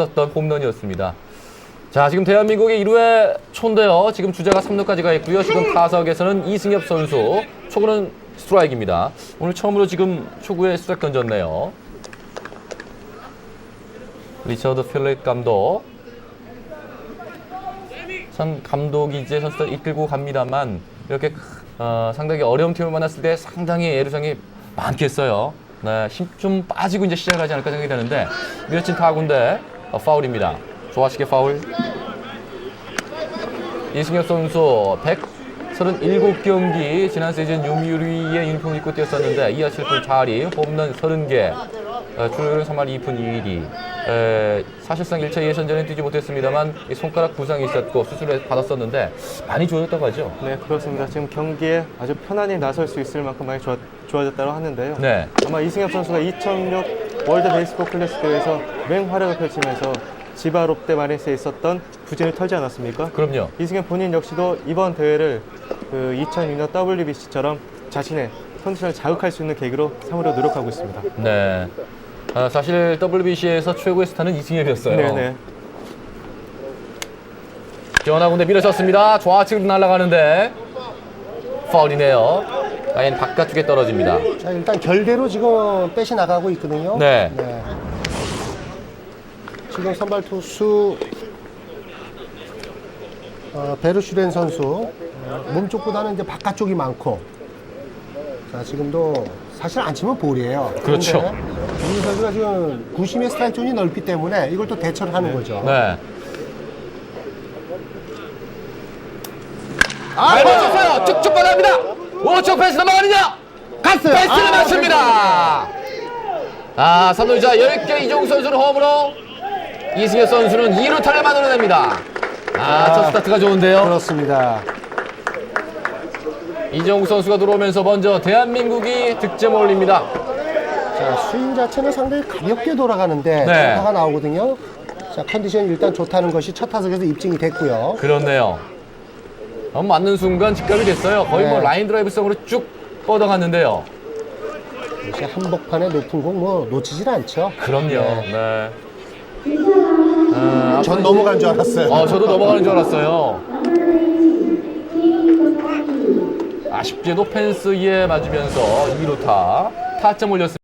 있었던 홈런이었습니다. 자, 지금 대한민국의 1회 초인데요. 지금 주자가 3루까지 가 있고요. 지금 타석에서는 이승엽 선수 초구는 스트라이크입니다. 오늘 처음으로 지금 초구에 스트라이크 던졌네요. 리처드 필립 감독. 선 감독이 이제 선수들 이끌고 갑니다만 이렇게 어, 상당히 어려운 팀을 만났을 때 상당히 애로사항이 많겠어요. 네, 힘 좀 빠지고 이제 시작하지 않을까 생각이 되는데 밀어친 타구인데 어, 파울입니다. 조아식의 파울. 이승엽 선수 137경기 지난 시즌 요미우리의 유니폼을 입고 뛰었었는데 2할 7푼 4리 홈런 30개 어, 출루율은 3할 2푼 2리 에, 사실상 1차 예선전에 뛰지 못했습니다만 이 손가락 부상이 있었고 수술을 받았었는데 많이 좋아졌다고 하죠? 네, 그렇습니다. 지금 경기에 아주 편안히 나설 수 있을 만큼 많이 좋아, 좋아졌다고 하는데요. 네. 아마 이승엽 선수가 2006 월드 베이스볼 클래식 대회에서 맹활약을 펼치면서 지바 롯데 마린스에 있었던 부진을 털지 않았습니까? 그럼요. 이승엽 본인 역시도 이번 대회를 그 2006년 WBC처럼 자신의 컨디션을 자극할 수 있는 계기로 삼으려 노력하고 있습니다. 네. 아, 사실 WBC에서 최고의 스타는 이승엽이었어요. 네네. 변화군데 밀어쳤습니다. 좌측으로 날아가는데 파울이네요. 라인 바깥쪽에 떨어집니다. 자, 일단 결대로 지금 빼시 나가고 있거든요. 네. 지금 선발 투수 어, 베르슈렌 선수 어, 몸 쪽보다는 이제 바깥쪽이 많고 자 지금도 사실 안 치면 볼이에요. 그렇죠. 그런데 이 선수가 지금 구심의 스트라이크 존이 넓기 때문에 이걸 또 대처를 하는 거죠. 네. 잘 맞췄어요. 쭉쭉 뻗어갑니다. 오쪽 패스 넘어가느냐? 갔어요. 패스를 아, 맞춥니다. 아, 삼루자 10개 이종욱 선수는 홈으로 이승엽 선수는 2루 타를 만들어냅니다. 아, 첫 스타트가 좋은데요. 그렇습니다. 이정욱 선수가 들어오면서 먼저 대한민국이 득점을 올립니다. 자, 스윙 자체는 상당히 가볍게 돌아가는데 네. 정타가 나오거든요. 자, 컨디션이 일단 좋다는 것이 첫 타석에서 입증이 됐고요. 그렇네요. 어, 맞는 순간 직감이 됐어요. 거의 뭐 네. 라인 드라이브성으로 쭉 뻗어갔는데요. 역시 한복판에 높은 공 뭐 놓치질 않죠. 그럼요. 네. 네. 아, 전 넘어간 줄 알았어요. 어, 저도 넘어가는 줄 알았어요. 아쉽게도 펜스에 맞으면서 2루타 타점 올렸습니다.